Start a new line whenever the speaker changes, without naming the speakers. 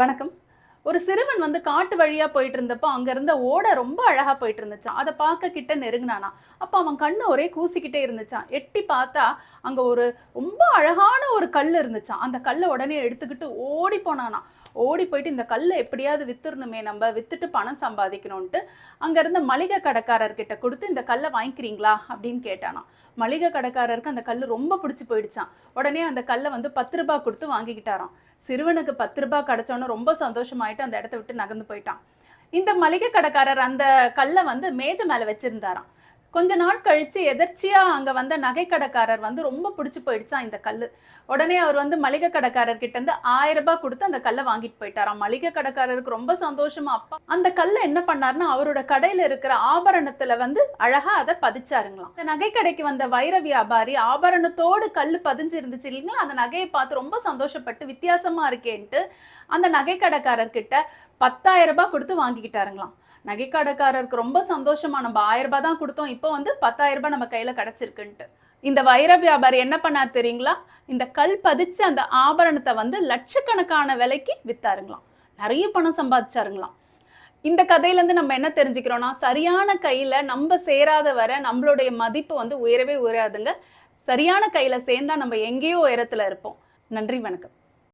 வணக்கம். ஒரு சிறுவன் வந்து காட்டு வழியா போயிட்டு இருந்தப்போ அங்க இருந்த ஓடை ரொம்ப அழகா போயிட்டு இருந்துச்சான் அதை பார்க்க கிட்ட நெருங்கினானா. அப்போ அவன் கண்ணு ஒரே கூசிக்கிட்டே இருந்துச்சான் எட்டி பார்த்தா அங்க ஒரு ரொம்ப அழகான ஒரு கல் இருந்துச்சான் அந்த கல்லை உடனே எடுத்துக்கிட்டு ஓடி போனானா ஓடி போயிட்டு இந்த கல்லை எப்படியாவது வித்துடணுமே நம்ம வித்துட்டு பணம் சம்பாதிக்கணும்ன்ட்டு அங்கேருந்து மளிகை கடைக்காரர்கிட்ட கொடுத்து இந்த கல்லை வாங்கிக்கிறீங்களா அப்படின்னு கேட்டானா மளிகை கடைக்காரருக்கு அந்த கல் ரொம்ப பிடிச்சி போயிடுச்சான் உடனே அந்த கல்லை வந்து பத்து ரூபாய் கொடுத்து வாங்கிக்கிட்டாராம். சிறுவனுக்கு பத்து ரூபாய் கிடச்சோன்னு ரொம்ப சந்தோஷமாயிட்டு அந்த இடத்த விட்டு நகர்ந்து போயிட்டான். இந்த மளிகை கடைக்காரர் அந்த கல்லை வந்து மேஜை மேலே வச்சிருந்தாராம். கொஞ்ச நாள் கழிச்சு எதர்ச்சியாக அங்கே வந்த நகைக்கடைக்காரர் வந்து ரொம்ப பிடிச்சி போயிடுச்சான் இந்த கல் உடனே அவர் வந்து மளிகை கடைக்காரர்கிட்ட இருந்து ஆயிரம் ரூபாய் கொடுத்து அந்த கல்லை வாங்கிட்டு போயிட்டாராம். மளிகை கடைக்காரருக்கு ரொம்ப சந்தோஷமா அப்பா. அந்த கல்லை என்ன பண்ணாருன்னா அவரோட கடையில இருக்கிற ஆபரணத்துல வந்து அழகா அதை பதிச்சாருங்களாம். அந்த நகை கடைக்கு வந்த வைர வியாபாரி ஆபரணத்தோடு கல் பதிஞ்சு இருந்துச்சு இல்லைங்களா? அந்த நகையை பார்த்து ரொம்ப சந்தோஷப்பட்டு வித்தியாசமா இருக்கேன்ட்டு அந்த நகை பத்தாயிரம் ரூபாய் கொடுத்து வாங்கிக்கிட்டாருங்களாம். நகைக்கடைக்காரருக்கு ரொம்ப சந்தோஷமா நம்ம ஆயிரம் ரூபாய் தான் கொடுத்தோம். இப்போ வந்து பத்தாயிரம் ரூபாய் நம்ம கையில கிடைச்சிருக்குன்ட்டு. இந்த வைர வியாபாரி என்ன பண்ணார் தெரியுங்களா? இந்த கல் பதிச்ச அந்த ஆபரணத்தை வந்து லட்சக்கணக்கான விலைக்கு வித்தாருங்களாம். நிறைய பணம் சம்பாதிச்சாருங்களாம். இந்த கதையிலேருந்து நம்ம என்ன தெரிஞ்சுக்கிறோம்னா சரியான கையில் நம்ம சேராத வரை நம்மளுடைய மதிப்பு வந்து உயரவே உயராதுங்க. சரியான கையில் சேர்ந்தா நம்ம எங்கேயோ உயரத்தில் இருப்போம். நன்றி வணக்கம்.